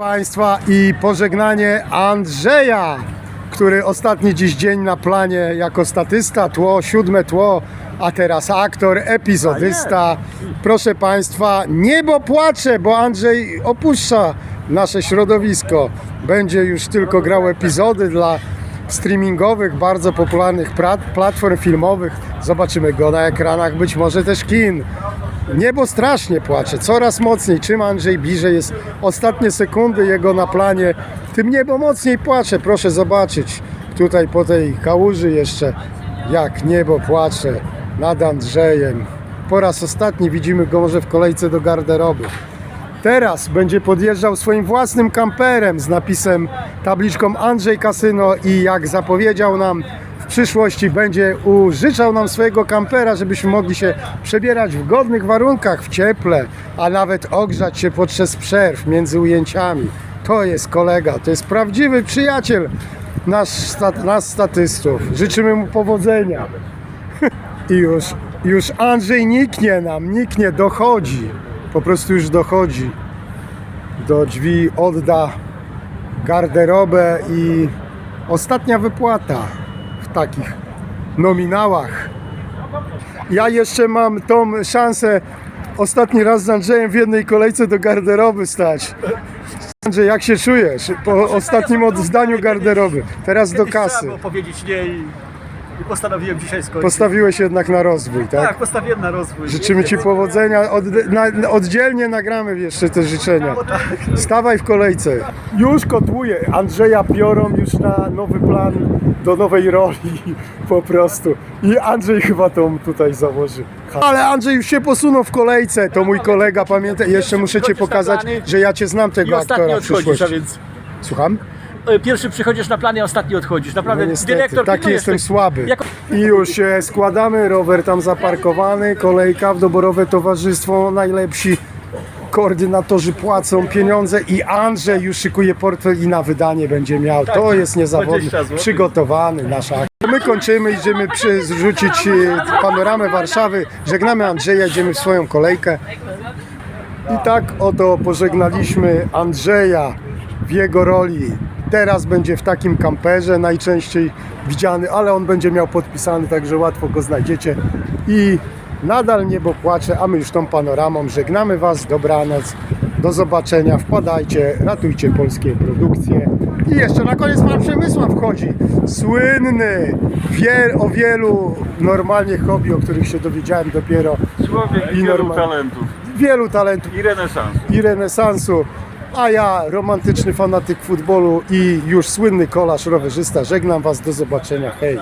Państwa i pożegnanie Andrzeja, który ostatni dziś dzień na planie jako statysta, tło, siódme tło, a teraz aktor, epizodysta. Proszę Państwa, niebo płacze, bo Andrzej opuszcza nasze środowisko. Będzie już tylko grał epizody dla streamingowych, bardzo popularnych plat- platform filmowych. Zobaczymy go na ekranach, być może też kin. Niebo strasznie płacze, coraz mocniej. Czym Andrzej bliżej jest ostatnie sekundy jego na planie, tym niebo mocniej płacze. Proszę zobaczyć tutaj po tej kałuży jeszcze, jak niebo płacze nad Andrzejem. Po raz ostatni widzimy go może w kolejce do garderoby. Teraz będzie podjeżdżał swoim własnym kamperem z napisem, tabliczką Andrzej Kasyno i jak zapowiedział nam w przyszłości będzie użyczał nam swojego kampera, żebyśmy mogli się przebierać w godnych warunkach, w cieple, a nawet ogrzać się podczas przerw między ujęciami. To jest kolega, to jest prawdziwy przyjaciel nasz, sta, nas statystów. Życzymy mu powodzenia. I już, już Andrzej niknie nam, niknie, dochodzi. Po prostu już dochodzi. Do drzwi odda garderobę i ostatnia wypłata takich nominałach. Ja jeszcze mam tą szansę ostatni raz z Andrzejem w jednej kolejce do garderoby stać. Andrzej, jak się czujesz po ostatnim oddaniu garderoby? Teraz do kasy. Powiedzieć nie i, postanowiłem dzisiaj skończyć. Postawiłeś jednak na rozwój, tak? tak, postawiłem na rozwój. Życzymy Ci powodzenia. Od, na, oddzielnie nagramy jeszcze te życzenia. Stawaj w kolejce. Już kotłuję. Andrzeja biorą już na nowy plan do nowej roli po prostu. I Andrzej chyba to tutaj założy. Ale Andrzej już się posunął w kolejce. To mój kolega, pamiętaj. Jeszcze muszę Cię pokazać, że ja Cię znam tego aktora w przyszłości. więc Słucham? E, pierwszy przychodzisz na planie, a ostatni odchodzisz. No Naprawdę, niestety, dyrektor taki jestem słaby. Jako... I już się składamy, rower tam zaparkowany, kolejka w doborowe towarzystwo, najlepsi koordynatorzy płacą pieniądze i Andrzej już szykuje portfel i na wydanie będzie miał. To jest niezawodny, 20 złotych. przygotowany nasz akt. My kończymy, idziemy zrzucić e, panoramę Warszawy, żegnamy Andrzeja, idziemy w swoją kolejkę. I tak oto pożegnaliśmy Andrzeja w jego roli. Teraz będzie w takim kamperze najczęściej widziany, ale on będzie miał podpisany, także łatwo go znajdziecie. I nadal niebo płacze, a my już tą panoramą żegnamy Was. Dobranoc, do zobaczenia. Wpadajcie, ratujcie polskie produkcje. I jeszcze na koniec Pan Przemysław wchodzi. Słynny, o wielu normalnie hobby, o których się dowiedziałem dopiero. Człowiek I wielu normal- talentów Wielu talentów i renesans. i renesansu, a ja romantyczny fanatyk futbolu i już słynny kolarz rowerzysta. Żegnam Was, do zobaczenia, hej!